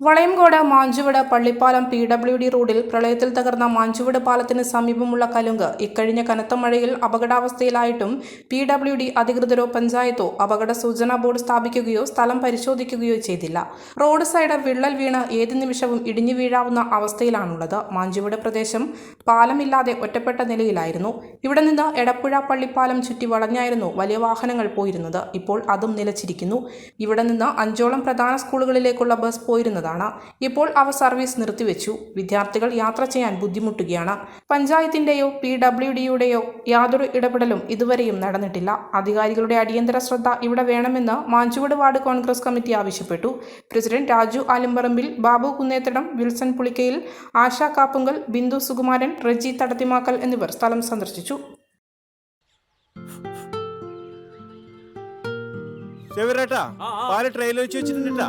Valayamkode Manchuvadu Pallippalam P W D റോഡിൽ പ്രളയത്തിൽ തകർന്ന മാഞ്ചുവട് പാലത്തിന് സമീപമുള്ള കലുങ്ക്. ഇക്കഴിഞ്ഞ കനത്ത മഴയിൽ അപകടാവസ്ഥയിലായിട്ടും പി ഡബ്ല്യു ഡി അധികൃതരോ പഞ്ചായത്തോ അപകട സൂചനാ ബോർഡ് സ്ഥാപിക്കുകയോ സ്ഥലം പരിശോധിക്കുകയോ ചെയ്തില്ല. റോഡ് സൈഡ് വിള്ളൽ വീണ് ഏത് നിമിഷവും ഇടിഞ്ഞു വീഴാവുന്ന അവസ്ഥയിലാണുള്ളത്. മാഞ്ചുവട് പ്രദേശം പാലമില്ലാതെ ഒറ്റപ്പെട്ട നിലയിലായിരുന്നു. ഇവിടെ നിന്ന് എടപ്പുഴ പള്ളിപ്പാലം ചുറ്റി വളഞ്ഞായിരുന്നു വലിയ വാഹനങ്ങൾ പോയിരുന്നത്. ഇപ്പോൾ അതും നിലച്ചിരിക്കുന്നു. ഇവിടെ നിന്ന് അഞ്ചോളം പ്രധാന സ്കൂളുകളിലേക്കുള്ള ബസ് പോയിരുന്നതാണ് ഇപ്പോൾ അവ സർവീസ് നിർത്തിവെച്ചു. വിദ്യാർത്ഥികൾ യാത്ര ചെയ്യാൻ ബുദ്ധിമുട്ടുകയാണ്. പഞ്ചായത്തിന്റെയോ പി ഡബ്ല്യു ഡിയുടെയോ യാതൊരു ഇടപെടലും ഇതുവരെയും നടന്നിട്ടില്ല. അധികാരികളുടെ അടിയന്തര ശ്രദ്ധ ഇവിടെ വേണമെന്ന് മാഞ്ചുവട് വാർഡ് കോൺഗ്രസ് കമ്മിറ്റി ആവശ്യപ്പെട്ടു. പ്രസിഡന്റ് രാജു ആലിമ്പറമ്പിൽ ബാബു കുന്നേത്തടം വിൽസൺ പുളിക്കയിൽ ആശാ കാപ്പുങ്കൽ ബിന്ദു സുകുമാരൻ റജി തടത്തിമാക്കൽ എന്നിവർ സ്ഥലം സന്ദർശിച്ചു. ചെവിരേട്ടാ. പാൽ ട്രെയിലർ വെച്ച് വെച്ചിട്ടുണ്ടാ